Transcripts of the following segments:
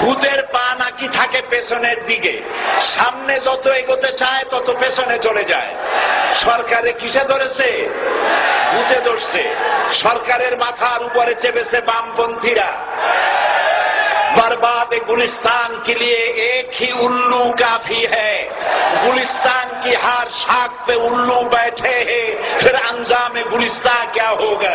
ভূতের পা নাকি থাকে পেছনের দিকে সামনে যত এগোতে চায় তত পেছনে চলে যায় সরকারে কিসে ধরেছে ভূতে ধরছে সরকারের মাথার উপরে চেপেছে বামপন্থীরা बर्बाद गुलिस्तान के लिए एक ही उल्लू काफी है गुलिस्तान की हर शाख पे उल्लू बैठे हैं फिर अंजाम गुलिस्तान क्या होगा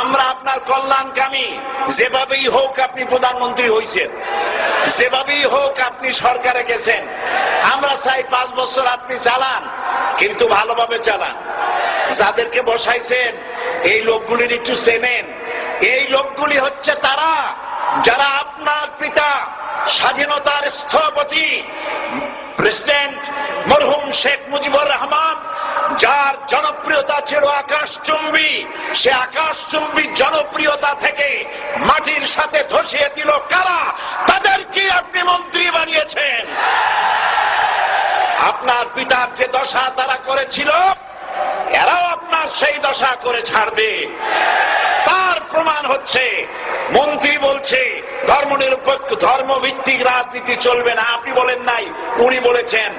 আমরা আপনার কল্যাণকামী। যেভাবেই হোক আপনি প্রধানমন্ত্রী হয়েছেন যেভাবেই হোক আপনি সরকারে গেছেন। আমরা চাই পাঁচ বছর আপনি চালান, কিন্তু ভালোভাবে চালান। যাদেরকে বসাইছেন, এই লোকগুলির একটু চেনেন। এই লোকগুলি হচ্ছে তারা, যারা আপনার পিতা স্বাধীনতার স্থপতি প্রেসিডেন্ট মরহুম শেখ মুজিবুর রহমান, যার জনপ্রিয়তা ছিল আকাশচুম্বী সে আকাশচুম্বী জনপ্রিয়তা থেকে মাটির সাথে ধসিয়ে দিল কারা? তাদেরকে আপনি মন্ত্রী বানিয়েছেন। আপনার পিতার যে দশা তারা করেছিল, এরাও আপনার সেই দশা করে ছাড়বে। তার প্রমাণ হচ্ছে, মন্ত্রী বলছে, ধর্ম নিরপেক্ষ ধর্ম ভিত্তিক রাজনীতি চলবে না। আপনি উনি বলেছেন,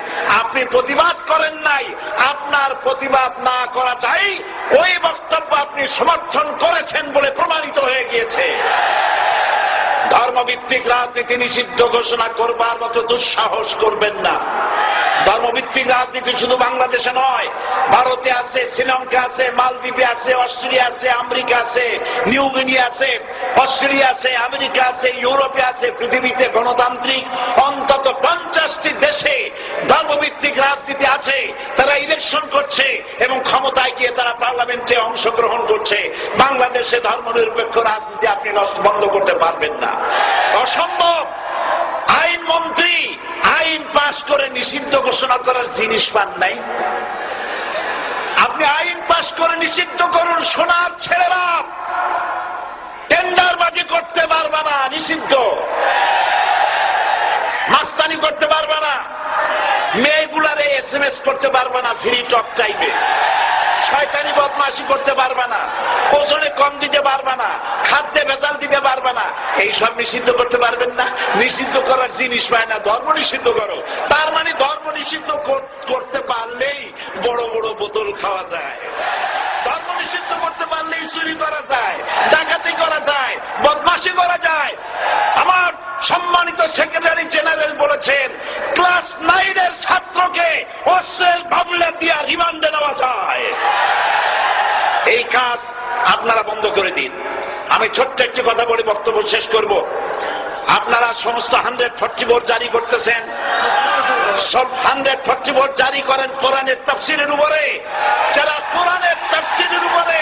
আপনি প্রতিবাদ করেন নাই। আপনার প্রতিবাদ না করাটাই ওই বক্তব্য আপনি সমর্থন করেছেন বলে প্রমাণিত হয়ে গিয়েছে। ধর্মভিত্তিক রাজনীতি নিষিদ্ধ ঘোষণা করবার মতো দুঃসাহস করবেন না। ধর্মভিত্তিক রাজনীতি শুধু বাংলাদেশে নয়, ভারতে আছে, শ্রীলঙ্কা আছে, মালদ্বীপে আছে, অস্ট্রেলিয়া আছে, আমেরিকা আছে, নিউ গিনি আছে, অস্ট্রেলিয়া আছে, আমেরিকা আছে, ইউরোপে আছে, পৃথিবীতে গণতান্ত্রিক অন্তত পঞ্চাশটি দেশে ধর্মভিত্তিক রাজনীতি আছে, তারা ইলেকশন করছে এবং ক্ষমতায় গিয়ে তারা পার্লামেন্টে অংশগ্রহণ করছে। বাংলাদেশে ধর্মনিরপেক্ষ রাজনীতি আপনি নষ্ট, বন্ধ করতে পারবেন না। অসম্ভব! আইন মন্ত্রী, আইন পাশ করে নিষিদ্ধ ঘোষণা করার জিনিস পান নাই। আপনি আইন পাশ করে নিষিদ্ধ করুন, সোনার ছেলেরা। টেন্ডারবাজি করতে পারবে না, নিষিদ্ধ মাস্তানি করতে পারবে না মেয়েগুলারে এস এম এস করতে পারবে না ফ্রি টক টাইপে শয়তানি বদমাশি করতে পারবে না, ওজনে কম দিতে পারবে না, খাদ্যে ভেজাল দিতে পারবে না। এইসব নিষিদ্ধ করতে পারবেন না। নিষিদ্ধ করার জিনিস পায় না, ধর্ম নিষিদ্ধ করো। তার মানে ধর্ম নিষিদ্ধ করতে পারলেই বড় বড় বোতল খাওয়া যায়। ধর্ম নিষিদ্ধ করতে পারলেই চুরি করা যায়, ডাকাতি করা যায়, বদমাশি করা যায়। আমার সম্মানিত সেক্রেটারি জেনারেল বলেছেন ক্লাস নাইনের ছাত্রকে অস্ত্রের মামলা দিয়া রিমান্ডে নেওয়া যায়। এই কাজ আপনারা বন্ধ করে দিন। আমি ছোট্ট একটি কথা বলে বক্তব্য শেষ করব। আপনারা সমস্ত হান্ড্রেড ফর্টি বোর্ড জারি করতেছেন। সব হান্ড্রেড ফর্টি বোর্ড জারি করেন কোরআনের তাফসিরের উপরে। যারা কোরআনের তাফসিরের উপরে